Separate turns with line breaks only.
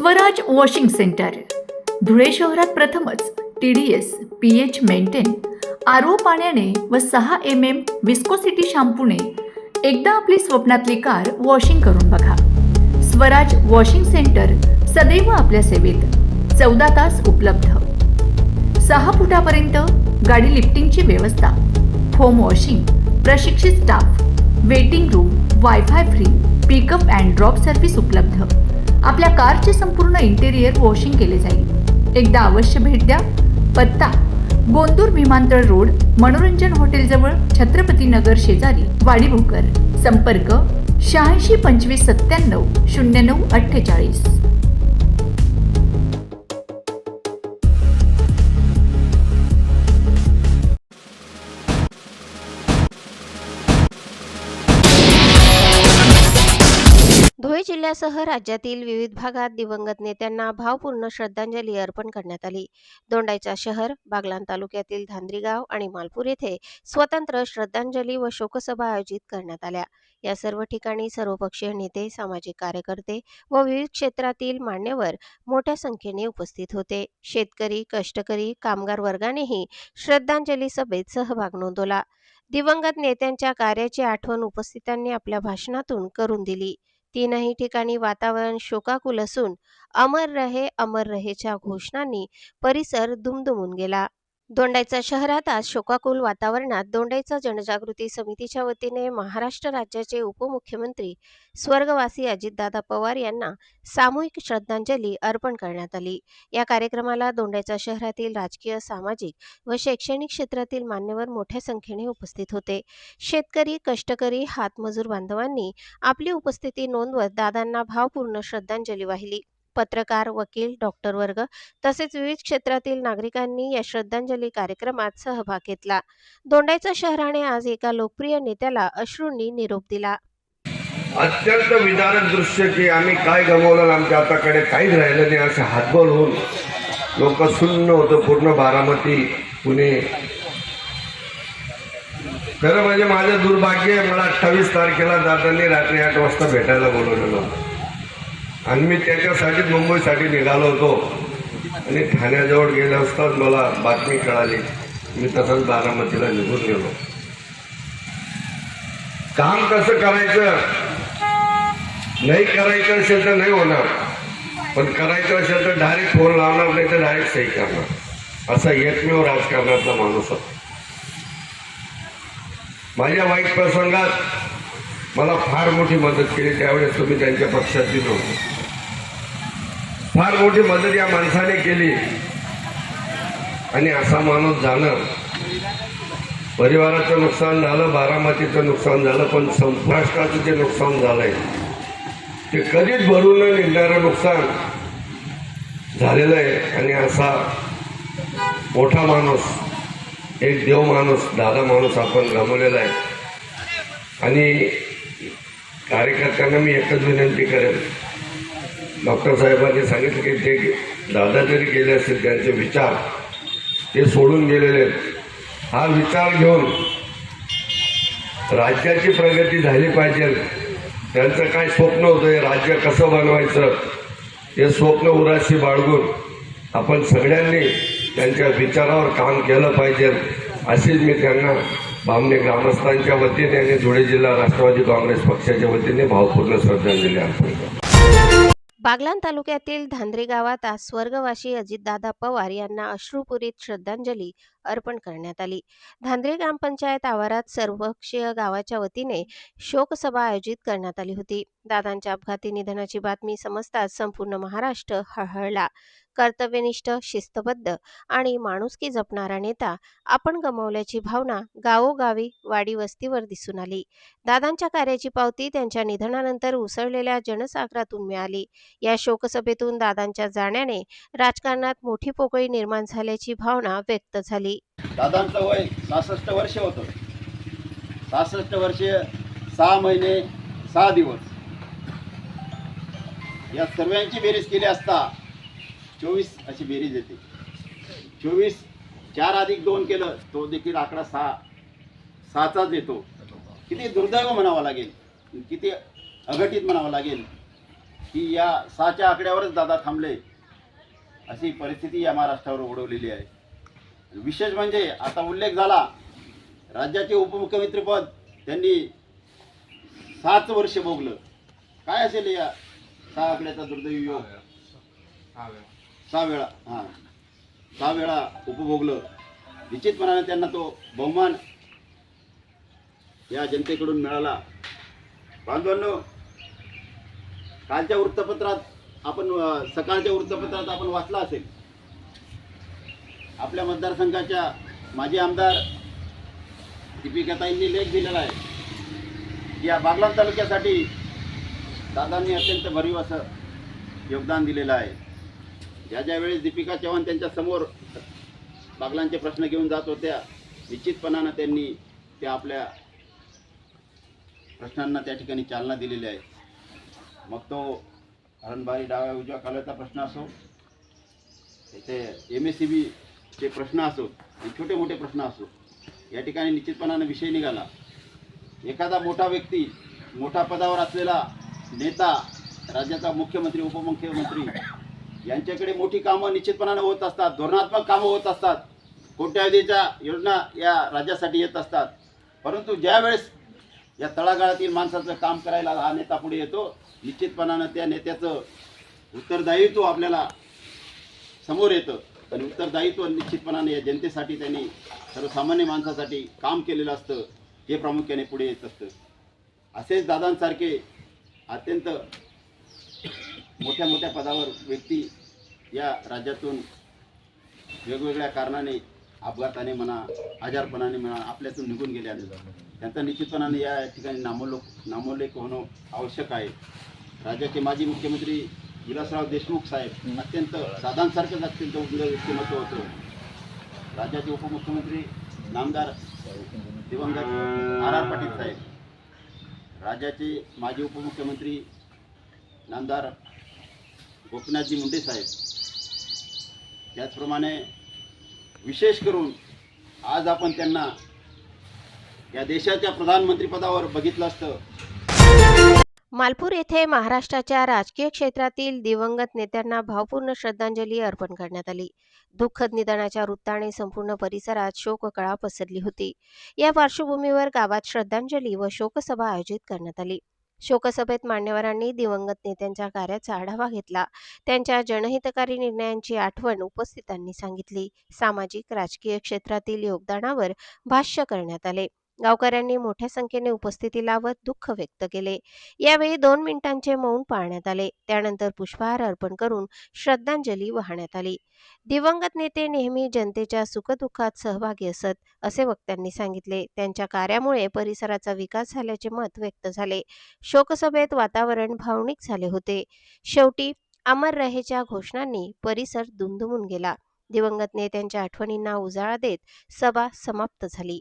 Swaraj washing centre. Dhule शहरात प्रथमच T D S P H maintain R O पाण्याने व सहा एम एम विस्कोसिटी शॅम्पूने एकदा आपली स्वप्नातली कार वॉशिंग करून बघा. स्वराज वॉशिंग सेंटर सदैव आपल्या सेवेत चौदा तास उपलब्ध. सहा फुटापर्यंत गाडी लिफ्टिंगची व्यवस्था. होम वॉशिंग प्रशिक्षित staff waiting room wifi free pickup and drop service उपलब्ध. आपल्या कारचे संपूर्ण इंटेरियर वॉशिंग केले जाईल. एकदा अवश्य भेट द्या. पत्ता गोंदूर विमानतळ रोड मनोरंजन हॉटेलजवळ छत्रपती नगर शेजारी वाडी भोकर संपर्क शहाऐंशी पंचवीस सत्त्याण्णव शून्य नऊ अठ्ठेचाळीस.
धुळे जिल्ह्यासह राज्यातील विविध भागात दिवंगत नेत्यांना भावपूर्ण श्रद्धांजली अर्पण करण्यात आली. दोंडाईचा शहर बागलाण तालुक्यातील धांद्रीगाव आणि मालपूर येथे स्वतंत्र श्रद्धांजली व शोकसभा आयोजित करण्यात आल्या. या सर्व ठिकाणी सर्वपक्षीय नेते सामाजिक कार्यकर्ते व विविध क्षेत्रातील मान्यवर मोठ्या संख्येने उपस्थित होते. शेतकरी कष्टकरी कामगार वर्गानेही श्रद्धांजली सभेत सहभाग नोंदवला. दिवंगत नेत्यांच्या कार्याची आठवण उपस्थितांनी आपल्या भाषणातून करून दिली. तीनही ठिकाणी वातावरण शोकाकुल असून अमर रहे अमर रहेच्या घोषणांनी परिसर दुमदुमून गेला. दोंडाईचा शहरात आज शोकाकुल वातावरणात दोंडाईचा जनजागृती समितीच्या वतीने महाराष्ट्र राज्याचे उपमुख्यमंत्री स्वर्गवासी अजितदादा पवार यांना सामूहिक श्रद्धांजली अर्पण करण्यात आली. या कार्यक्रमाला दोंडाईचा शहरातील राजकीय सामाजिक व शैक्षणिक क्षेत्रातील मान्यवर मोठ्या संख्येने उपस्थित होते. शेतकरी कष्टकरी हातमजूर बांधवांनी आपली उपस्थिती नोंदवत दादांना भावपूर्ण श्रद्धांजली वाहिली. पत्रकार वकील डॉक्टर वर्ग तसेच विविध क्षेत्रातील नागरिकांनी या श्रद्धांजली कार्यक्रमात सहभाग घेतला. दोंडायचा शहराने आज एका लोकप्रिय नेत्याला अश्रूंनी निरोप दिला.
अत्यंत विदारक दृश्य की आम्ही काय गमावलं आमच्या हाताकडे काहीच राहिलं नाही असे हातबोल होऊन लोक सुन्न होतं पूर्ण बारामती पुणे. खरं म्हणजे माझं दुर्भाग्य मला अठ्ठावीस तारखेला दादांनी रात्री आठ वाजता भेटायला बोलवलेलं होतं. आणि मी त्याच्यासाठी मुंबईसाठी निघालो होतो. आणि ठाण्याजवळ गेले असताच मला बातमी कळाली. मी तसंच बारामतीला निघून गेलो. काम कसं करायचं? नाही करायचं असेल तर नाही होणार. पण करायचं असेल तर डायरेक्ट फोन लावणार नाही तर डायरेक्ट सही करणार. असा एकमेव राजकारणातला माणूस होता. माझ्या वाईट प्रसंगात मला फार मोठी मदत केली. त्यावेळेस तुम्ही त्यांच्या पक्षातील होते फार मोठी मदत या माणसाने केली. आणि असा माणूस जाणं परिवाराचं नुकसान झालं बारामतीचं नुकसान झालं पण संपुराष्ट्राचं जे नुकसान झालंय ते कधीच भरून न निघणारं नुकसान झालेलं आहे. आणि असा मोठा माणूस एक देव माणूस दादा माणूस आपण गमवलेला आहे. आणि कार्यकर्त्यांना मी एकच विनंती करेन. डॉक्टर साहेबांनी सांगितलं की ते दादा जरी गेले असतील त्यांचे विचार ते सोडून गेलेले आहेत. हा विचार घेऊन राज्याची प्रगती झाली पाहिजे. त्यांचं काय स्वप्न होतं हे राज्य कसं बनवायचं? हे स्वप्न उराशी बाळगून आपण सगळ्यांनी त्यांच्या विचारावर काम केलं पाहिजे. अशीच मी त्यांना बामणे ग्रामस्थांच्या वतीने आणि धुळे जिल्हा राष्ट्रवादी काँग्रेस पक्षाच्या वतीने भावपूर्ण श्रद्धांजली अर्पण करतो.
बागलाण तालुक्यातील धांद्रे गावात आज स्वर्गवासी अजितदादा पवार यांना अश्रुपुरीत श्रद्धांजली अर्पण करण्यात आली. धांद्रे ग्रामपंचायत आवारात सर्वपक्षीय गावाच्या वतीने शोकसभा आयोजित करण्यात आली होती. दादांच्या अपघाती निधनाची बातमी समजताच संपूर्ण महाराष्ट्र हळहळला. कर्तव्यनिष्ठ शिस्तबद्ध आणि माणुसकी जपणारा नेता आपण गमावल्याची भावना गावोगावी वाडी वस्तीवर दिसून आली. दादांच्या कार्याची पावती त्यांच्या निधनानंतर उसळलेल्या जनसागरातून मिळाली. या शोकसभेतून दादांच्या जाण्याने राजकारणात मोठी पोकळी निर्माण झाल्याची भावना व्यक्त झाली.
दादांचं वय सहासष्ट वर्ष होतं. सहासष्ट वर्षे सहा महिने सहा दिवस. या सर्वांची बेरीज केली असता चोवीस अशी बेरीज येते. चोवीस चार अधिक दोन केलं तो देखील आकडा सहा. सहाचाच येतो. किती दुर्दैव म्हणावं लागेल. किती अघटित म्हणावं लागेल की या सहाच्या आकड्यावरच दादा थांबले. अशी परिस्थिती या महाराष्ट्रावर ओढवलेली आहे. विशेष म्हणजे आता उल्लेख झाला राज्याचे उपमुख्यमंत्रीपद त्यांनी सात वर्ष भोगलं. काय असेल या सहा आकड्याचा दुर्दैवी योग? सहा वेळा हां. सहा वेळा उपभोगलं. निश्चितपणाने त्यांना तो बहुमान या जनतेकडून मिळाला. बांधवांनो कालच्या वृत्तपत्रात आपण सकाळच्या वृत्तपत्रात आपण वाचला असेल. आपल्या मतदारसंघाच्या माजी आमदार दीपिकाताईंनी लेख दिलेला आहे या बागलाण तालुक्यासाठी दादांनी अत्यंत भरीव असं योगदान दिलेलं आहे. ज्या ज्या वेळेस दीपिका चव्हाण त्यांच्यासमोर बागलांचे प्रश्न घेऊन जात होत्या निश्चितपणानं त्यांनी त्या आपल्या प्रश्नांना त्या ठिकाणी चालना दिलेली आहे. मग तो हरणबारी डाव्या उजव्या कालव्याचा प्रश्न असो ते एम एस सी बीचे प्रश्न असो आणि छोटे मोठे प्रश्न असो या ठिकाणी निश्चितपणानं विषय निघाला. एखादा मोठा व्यक्ती मोठ्या पदावर असलेला नेता राज्याचा मुख्यमंत्री उपमुख्यमंत्री यांच्याकडे मोठी कामं निश्चितपणानं होत असतात धोरणात्मक कामं होत असतात. कोट्यावधीच्या योजना या राज्यासाठी येत असतात. परंतु ज्यावेळेस या तळागाळातील माणसाचं काम करायला हा नेता पुढे येतो निश्चितपणानं त्या नेत्याचं उत्तरदायित्व आपल्याला समोर येतं. आणि उत्तरदायित्व निश्चितपणाने या जनतेसाठी त्यांनी सर्वसामान्य माणसासाठी काम केलेलं असतं हे प्रामुख्याने पुढे येत असतं. असेच दादांसारखे अत्यंत मोठ्या मोठ्या पदावर व्यक्ती या राज्यातून वेगवेगळ्या कारणाने अपघाताने म्हणा आजारपणाने म्हणा आपल्यातून निघून गेल्या त्यांचा निश्चितपणाने या ठिकाणी नामोलोक नामोल्लेख होणं आवश्यक आहे. राज्याचे माजी मुख्यमंत्री विलासराव देशमुख साहेब अत्यंत दादांसारखंच अत्यंत उग्र व्यक्तिमत्व होतं. राज्याचे उपमुख्यमंत्री नामदार दिवंगत आर आर पाटील साहेब राज्याचे माजी उपमुख्यमंत्री नामदार गोपीनाथजी मुंडे साहेब. त्याचप्रमाणे विशेष करून आज आपण त्यांना या देशाच्या प्रधानमंत्रीपदावर बघितलं असतं.
मालपूर येथे महाराष्ट्राच्या राजकीय क्षेत्रातील दिवंगत नेत्यांना भावपूर्ण श्रद्धांजली अर्पण करण्यात आली. दुःखद निधनाच्या वृत्ताने संपूर्ण परिसरात शोककळा पसरली होती. या पार्श्वभूमीवर गावात श्रद्धांजली व शोकसभा आयोजित करण्यात आली. शोकसभेत मान्यवरांनी दिवंगत नेत्यांच्या कार्याचा आढावा घेतला. त्यांच्या जनहितकारी निर्णयांची आठवण उपस्थितांनी सांगितली. सामाजिक राजकीय क्षेत्रातील योगदानावर भाष्य करण्यात आले. गावकऱ्यांनी मोठ्या संख्येने उपस्थिती लावत दुःख व्यक्त केले. यावेळी दोन मिनिटांचे मौन पाळण्यात आले. त्यानंतर पुष्पहार अर्पण करून श्रद्धांजली वाहण्यात आली. दिवंगत नेते नेहमी जनतेच्या सुखदुःखात सहभागी असत असे वक्त्यांनी सांगितले. त्यांच्या कार्यामुळे परिसराचा विकास झाल्याचे मत व्यक्त झाले. शोकसभेत वातावरण भावनिक झाले होते. शेवटी अमर रहेच्या घोषणांनी परिसर दुमदुमून गेला. दिवंगत नेत्यांच्या आठवणींना उजाळा देत सभा समाप्त झाली.